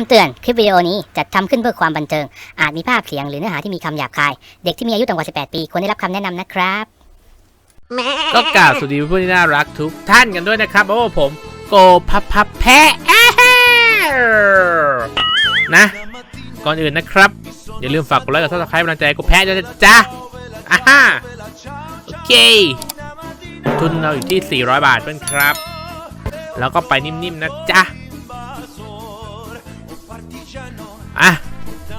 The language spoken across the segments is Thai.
ำเตือน คลิปวิดีโอนี้จัดทำขึ้นเพื่อความบันเทิง อาจมีภาพเสียงหรือเนื้อหาที่มีคำหยาบคาย เด็กที่มีอายุต่ำกว่า 18 ปี ควรได้รับคำแนะนำนะครับ ก็กล่าวสวัสดีผู้ที่น่ารักทุกท่านกันด้วยนะครับโอ้ผม โกพับพับแพะนะ ก่อนอื่นนะครับ อย่าลืมฝากกดไลค์กดซับสไครป์กำลังใจกูแพะด้วยนะจ๊ะอ่าฮะโอเค ทุนเราอยู่ที่ 400 บาทเพื่อนครับ แล้วก็ไปนิ่มๆนะจ๊ะ อะ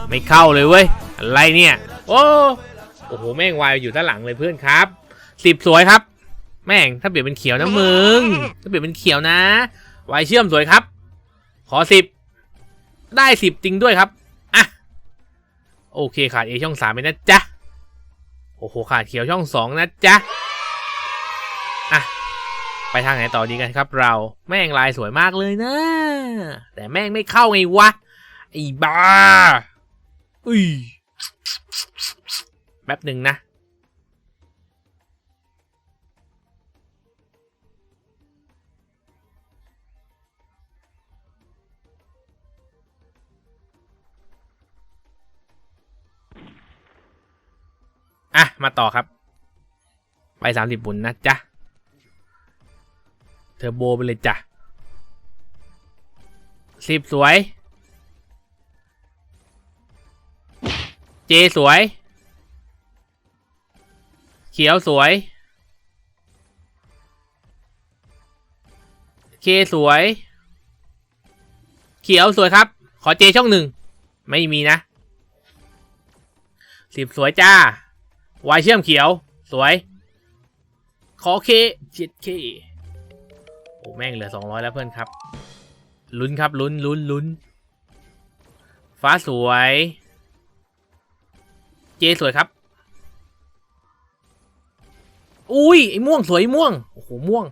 ไม่เข้าเลยเว้ยอะไรเนี่ย โอ้โอ้โหแม่งวายอยู่ด้านหลังเลยเพื่อนครับสิบสวยครับ แม่งถ้าเปลี่ยนเป็นเขียวนะมึงถ้าเปลี่ยนเป็นเขียวนะวายเชื่อมสวยครับ ขอสิบได้สิบจริงด้วยครับอะโอเคขาดเอช่องสามไปนะจ๊ะโอ้โหขาดเขียวช่องสองนะจ๊ะอะไปทางไหนต่อดีกันครับ เราแม่งลายสวยมากเลยนะ แต่แม่งไม่เข้าไงวะ ไอ้บ้าอุ้ยแป๊บหนึ่งนะ อะ มาต่อครับ ไปสามสิบบุญนะจ๊ะ เทอร์โบไปเลยจ้ะสิบสวย เจสวย เขียวสวย เคสวย เขียวสวยครับ ขอเจช่องหนึ่ง ไม่มีนะ สิบสวยจ้าวายเชื่อมเขียว สวย ขอเคเจ็ดเคโอ้แม่งเหลือสองร้อยแล้วเพื่อนครับ ลุ้นครับลุ้นลุ้นลุ้น ฟ้าสวย เจสวยครับ อุ้ยไอ้ม่วงสวยไอ้ม่วง โอ้โหม่วง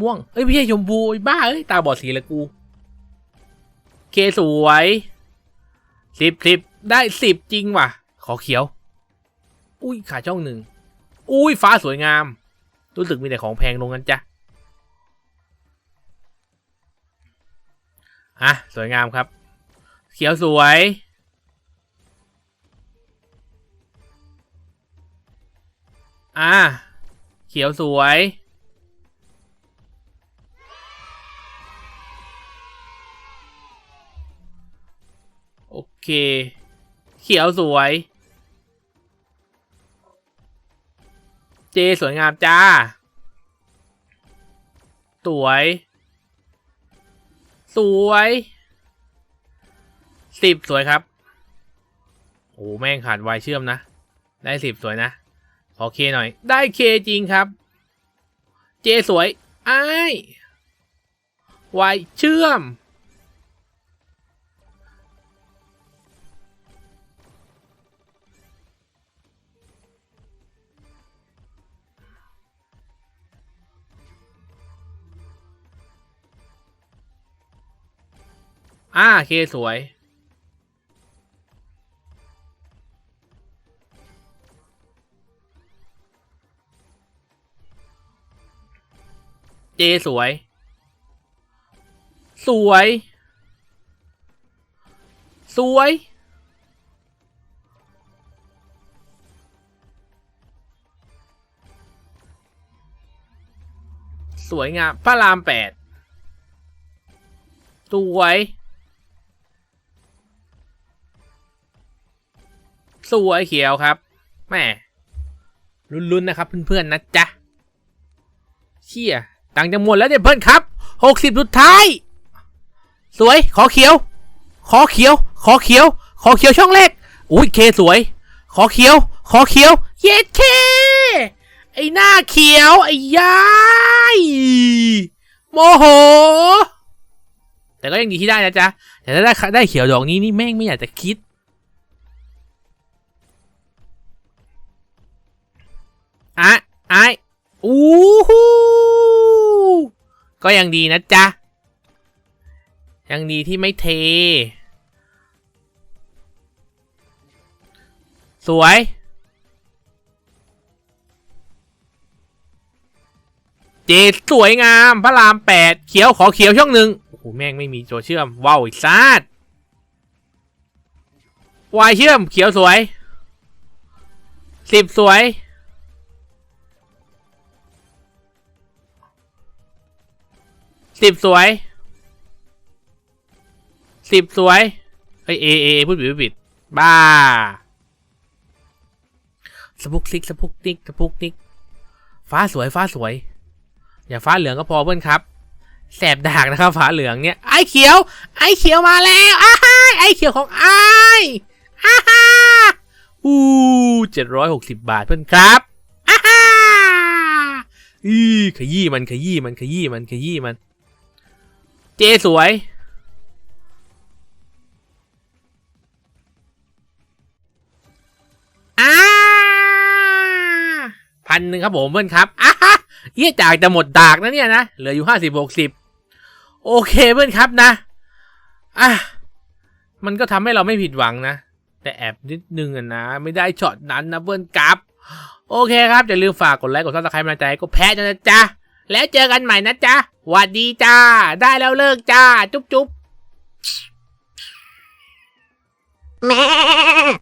ม่วง เอ้ยไม่ใช่ชมพูไอ้บ้าเอ้ยตาบอดสีเลยกูเคสวยสิบสิบได้สิบจริงว่ะ ขอเขียว อุ้ยขาช่องหนึ่ง อุ้ยฟ้าสวยงาม รู้สึกมีแต่ของแพงลงกันจ้ะอะสวยงามครับ เขียวสวย อะเขียวสวย โอเค เขียวสวย เจสวยงามจ้า สวย สวยสิบสวยครับ โอ้แม่งขาดวายเชื่อมนะ ได้สิบสวยนะ ขอเคหน่อย ได้เคจริงครับ เจสวยไอ้ายวเชื่อม อ่าเคสวย เจสวย สวย สวย สวยงามพระรามแปดสวย สวยเขียวครับแม่ลุ้นๆนะครับเพื่อนๆนะจ๊ะเชี่ย ตังจะหมดแล้วเนี่ยเพื่อนครับหกสิบสุดท้าย สวย ขอเขียว ขอเขียว ขอเขียว ขอเขียวช่องแรกอุ้ยเคสวย ขอเขียว ขอเขียว เย็ดเค ไอหน้าเขียว ไอ้ยายโมโห แต่ก็ยังดีที่ได้นะจ๊ะ แต่ถ้าได้ได้เขียวดอกนี้นี่แม่งไม่อยากจะคิดอะไอะอู้หู ก็ยังดีนะจ๊ะ ยังดีที่ไม่เท สวย เจดสวยงาม พระรามแปดเขียวขอเขียวช่องหนึ่งโอ้โหแม่งไม่มีตัวเชื่อม ว้าวอีกซาดวายเชื่อมเขียวสวยสิบสวย สิบสวยสิบสวยเฮ้ยเอเอเอพูดผิดพูดผิดบ้าสปุกซิกสปุกนิกสปุกนิกฟ้าสวยฟ้าสวย อย่าฟ้าเหลืองก็พอเพื่อนครับแสบดากนะครับฟ้าเหลืองเนี่ยไอ้เขียว ไอ้เขียวมาแล้วอ้าไอ้เขียวของไอ้อ้าอู้เจ็ดร้อยหกสิบบาทเพื่อนครับอ้าอีขยี้มันขยี้มันขยี้มันขยี้มัน เจสวยอ่าพันหนึ่งครับผมเพื่อนครับอ่าฮะเยี่ยจากจะหมดดากนะเนี่ยนะ เหลืออยู่ห้าสิบหกสิบโอเคเพื่อนครับนะอะมันก็ทำให้เราไม่ผิดหวังนะ แต่แอบนิดนึงอะนะ ไม่ได้ช็อตนั้นนะเพื่อนครับ โอเคครับ อย่าลืมฝากกดไลค์กดซับสไครต์มาใจก็แพ้นะจ๊ะ แล้วเจอกันใหม่นะจ๊ะหวัดดีจ้า ได้แล้วเลิกจ้า จุ๊บจุ๊บ